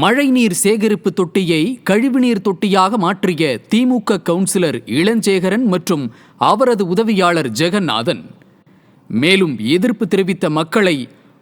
மழைநீர் சேகரிப்பு தொட்டியை கழிவுநீர் தொட்டியாக மாற்றிய திமுக கவுன்சிலர் இளஞ்சேகரன் மற்றும் அவரது உதவியாளர் ஜெகநாதன். மேலும் எதிர்ப்பு தெரிவித்த மக்களை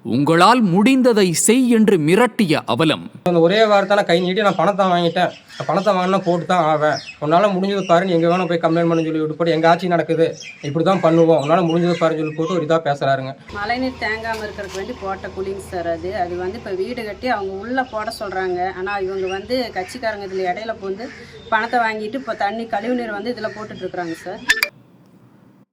உங்களால் முடிந்ததை செய் என்று மிரட்டிய அவலம். அந்த ஒரே வாரத்தை நான் கை நீட்டி நான் பணத்தை வாங்கிட்டேன். பணத்தை வாங்கினா போட்டு தான் ஆவேன். உன்னால் முடிஞ்சது பாரு நீ எங்கே வேணும் போய் கம்ப்ளைண்ட் பண்ண சொல்லி விட்டு போட்டு எங்கள் ஆட்சி நடக்குது. இப்படி தான் பண்ணுவோம். உன்னால் முடிஞ்சது பாருன்னு சொல்லி போட்டு ஒரு இதாக பேசுகிறாருங்க மழைநீர் தேங்காமல் இருக்கிறதுக்கு வேண்டி போட்ட குளிங்க சார் அது. அது வந்து இப்போ வீடு கட்டி அவங்க உள்ளே போட சொல்கிறாங்க ஆனால் இவங்க வந்து கட்சிக்காரங்க இதில் இடையில வந்து பணத்தை வாங்கிட்டு இப்போ தண்ணி கழிவுநீர் வந்து இதில் போட்டுட்ருக்குறாங்க சார்.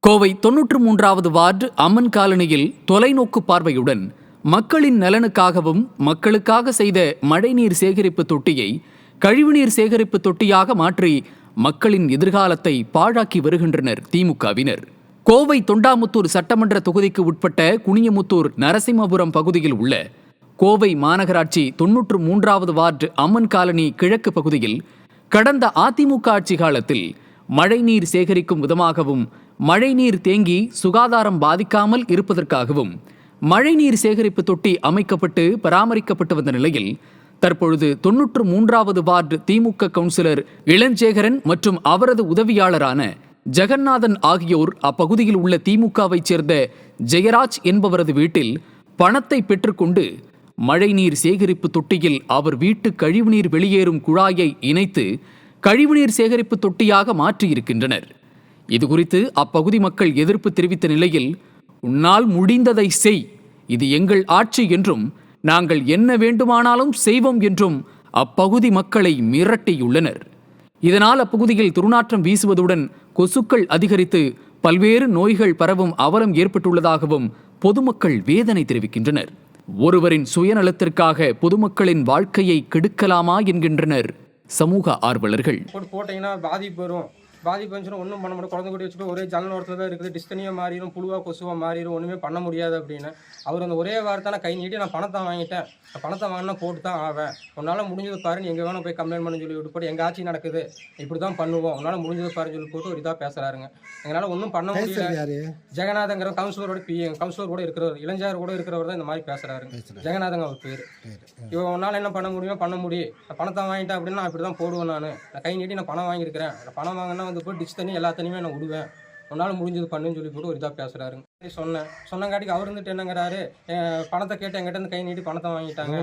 கோவை தொன்னூற்று மூன்றாவது வார்டு அம்மன் காலனியில் தொலைநோக்கு பார்வையுடன் மக்களின் நலனுக்காகவும் மக்களுக்காக செய்த மழைநீர் சேகரிப்பு தொட்டியை கழிவுநீர் சேகரிப்பு தொட்டியாக மாற்றி மக்களின் எதிர்காலத்தை பாழாக்கி வருகின்றனர் திமுகவினர். கோவை தொண்டாமுத்தூர் சட்டமன்ற தொகுதிக்கு உட்பட்ட குனியமுத்தூர் நரசிம்மபுரம் பகுதியில் உள்ள கோவை மாநகராட்சி தொன்னூற்று மூன்றாவது வார்டு அம்மன் காலனி கிழக்கு பகுதியில் கடந்த அதிமுக ஆட்சி காலத்தில் மழைநீர் சேகரிக்கும் விதமாகவும் மழைநீர் தேங்கி சுகாதாரம் பாதிக்காமல் இருப்பதற்காகவும் மழைநீர் சேகரிப்பு தொட்டி அமைக்கப்பட்டு பராமரிக்கப்பட்டு வந்த நிலையில் தற்பொழுது தொன்னூற்று மூன்றாவது வார்டு திமுக கவுன்சிலர் இளஞ்சேகரன் மற்றும் அவரது உதவியாளரான ஜெகநாதன் ஆகியோர் அப்பகுதியில் உள்ள திமுகவைச் சேர்ந்த ஜெயராஜ் என்பவரது வீட்டில் பணத்தை பெற்றுக்கொண்டு மழைநீர் சேகரிப்பு தொட்டியில் அவர் வீட்டு கழிவுநீர் வெளியேறும் குழாயை இணைத்து கழிவுநீர் சேகரிப்பு தொட்டியாக மாற்றியிருக்கின்றனர். இதுகுறித்து அப்பகுதி மக்கள் எதிர்ப்பு தெரிவித்த நிலையில் உன்னால் முடிந்ததை செய். இது எங்கள் ஆட்சி என்றும் நாங்கள் என்ன வேண்டுமானாலும் செய்வோம் என்றும் அப்பகுதி மக்களை மிரட்டியுள்ளனர். இதனால் அப்பகுதியில் துர்நாற்றம் வீசுவதுடன் கொசுக்கள் அதிகரித்து பல்வேறு நோய்கள் பரவும் அவலம் ஏற்பட்டுள்ளதாகவும் பொதுமக்கள் வேதனை தெரிவிக்கின்றனர். ஒருவரின் சுயநலத்திற்காக பொதுமக்களின் வாழ்க்கையை கெடுக்கலாமா என்கின்றனர் சமூக ஆர்வலர்கள். போட்டீங்கன்னா பாதிப்பு வரும். பாதிப்பு வந்துச்சுன்னா ஒன்றும் பண்ண முடியும் குழந்தை கூட்டி வச்சுட்டு ஒரே ஜன்னல் ஓரத்தில் தான் இருக்குது. டிஸ்தனியாக மாறிடும் புழுவாக கொசுவாக மாறிடும் ஒன்றுமே பண்ண முடியாது அப்படின்னு. அவர் அந்த ஒரே வாரத்தை நான் கை நீட்டி நான் பணத்தை வாங்கிட்டேன். பணத்தை வாங்கினா போட்டு தான் ஆவேன். உன்னால் முடிஞ்சது பாரு நீ எங்கே வேணும் போய் கம்ப்ளைண்ட் பண்ண சொல்லி விட்டு போட்டு எங்கள் ஆட்சி நடக்குது? இப்படி தான் பண்ணுவோம். உன்னால் முடிஞ்சது பாருன்னு சொல்லி போட்டு ஒரு இதாக பேசுகிறாருங்க எங்களால் ஒன்றும் பண்ண முடியல. ஜெகநாதங்கிற கவுன்சிலரோட பி கவுன்சிலர் கூட இருக்கிறவர் இளைஞர் கூட இருக்கிறவர் தான் இந்த மாதிரி பேசுறாருங்க. ஜெகநாதங்க அவர் பேர். இவன் உன்னால் என்ன பண்ண முடியுமோ பண்ண முடியும். பணத்தை வாங்கிட்டேன் அப்படின்னா நான் இப்படி தான் போடுவேன் நான். கை நீட்டி நான் பணம் வாங்கியிருக்கிறேன். பணம் வாங்கினா வந்து போய் டிச் தண்ணி எல்லா தண்ணியுமே நான் விடுவேன் உன்னால் முடிஞ்சது பண்ணுன்னு சொல்லி போட்டு ஒரு இதாக பேசுறாருங்க. சரி சொன்னேன். சொன்னங்காட்டிக்கு அவர் இருந்துட்டு என்னங்கிறாரு? "என் பணத்தை கேட்டு என்கிட்ட இருந்து கை நீட்டி பணத்தை வாங்கிட்டாங்க.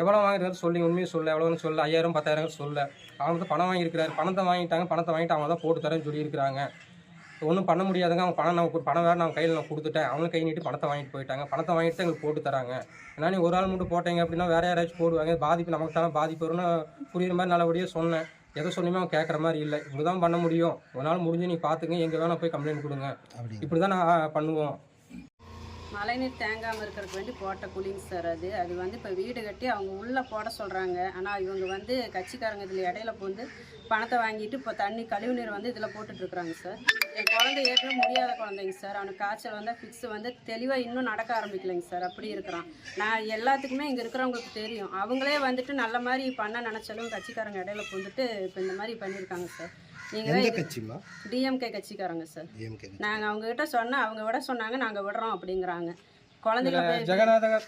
எவ்வளோ வாங்கிருக்காரு சொல்லி உண்மையை சொல்ல எவ்வளோன்னு சொல்ல ஐயாயிரம் பத்தாயிரம் சொல்ல அவங்க வந்து பணம் வாங்கியிருக்கிறாரு. பணத்தை வாங்கிட்டாங்க. பணத்தை வாங்கிட்டு அவங்க தான் போட்டு தரேன்னு சொல்லியிருக்கிறாங்க. ஒன்றும் பண்ண முடியாதுங்க. அவங்க பணம் நான் பணம் வேறு நான் கையில் நான் கொடுத்துட்டேன். அவங்களும் கை நீட்டி பணத்தை வாங்கிட்டு போயிட்டாங்க. பணத்தை வாங்கிட்டு தான் எங்களுக்கு போட்டு தராங்க. ஏன்னா நீ ஒரு ஆள் மட்டும் போட்டீங்க அப்படின்னா வேற யாராச்சும் போடுவாங்க. பாதிப்பு நமக்கு தானே பாதிப்பு வரும்னு புரியுற மாதிரி நல்லபடியாக சொன்னேன். எதை சொன்னியுமே அவன் கேட்குற மாதிரி இல்லை. இப்படி தான் பண்ண முடியும். உன்னால் முடிஞ்சு நீ பார்த்துங்க எங்கே வேணால் போய் கம்ப்ளைண்ட் கொடுங்க. இப்படி தான் நான் பண்ணுவோம். மழைநீர் தேங்காமல் இருக்கிறதுக்கு வேண்டி போட்ட கூலிங் சார் அது. அது வந்து இப்போ வீடு கட்டி அவங்க உள்ளே போட சொல்கிறாங்க ஆனால் இவங்க வந்து கட்சிக்காரங்க இதில் இடையில வந்து பணத்தை வாங்கிட்டு இப்போ தண்ணி கழிவுநீர் வந்து இதில் போட்டுட்ருக்குறாங்க சார். என் குழந்தை ஏற்கனவே முடியாத குழந்தைங்க சார். அவனுக்கு காய்ச்சல் வந்தால் ஃபிக்ஸ் வந்து தெளிவாக இன்னும் நடக்க ஆரம்பிக்கலைங்க சார். அப்படி இருக்கிறான். நான் எல்லாத்துக்குமே இங்கே இருக்கிறவங்களுக்கு தெரியும். அவங்களே வந்துட்டு நல்ல மாதிரி பண்ண நினச்சாலும் கட்சிக்காரங்க இடையில வந்துட்டு இப்போ இந்த மாதிரி பண்ணியிருக்காங்க சார். எந்த தான் கட்சிமா டிஎம்கே கட்சிக்காரங்க சார். நாங்கள் அவங்ககிட்ட சொன்னால் அவங்க விட சொன்னாங்க நாங்கள் விடுறோம் அப்படிங்கிறாங்க. குழந்தைகளை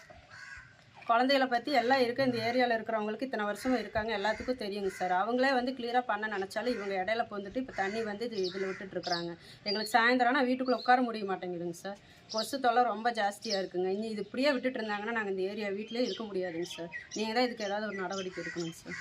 குழந்தைகளை பற்றி எல்லாம் இருக்குது இந்த ஏரியாவில் இருக்கிறவங்களுக்கு இத்தனை வருஷமும் இருக்காங்க எல்லாத்துக்கும் தெரியுங்க சார். அவங்களே வந்து கிளியராக பண்ண நினச்சாலும் இவங்க இடையில வந்துட்டு இப்போ தண்ணி வந்து இது இதில் விட்டுட்ருக்குறாங்க எங்களுக்கு சாயந்தரம் ஆனால் வீட்டுக்குள்ளே உட்கார முடிய மாட்டேங்குதுங்க சார். கொசு தொல்லை ரொம்ப ஜாஸ்தியாக இருக்குங்க. இனி இது இப்படியே விட்டுட்டு இருந்தாங்கன்னா நாங்கள் இந்த ஏரியா வீட்டிலே இருக்க முடியாதுங்க சார். நீங்கள் தான் இதுக்கு ஏதாவது ஒரு நடவடிக்கை எடுக்கணுங்க சார்.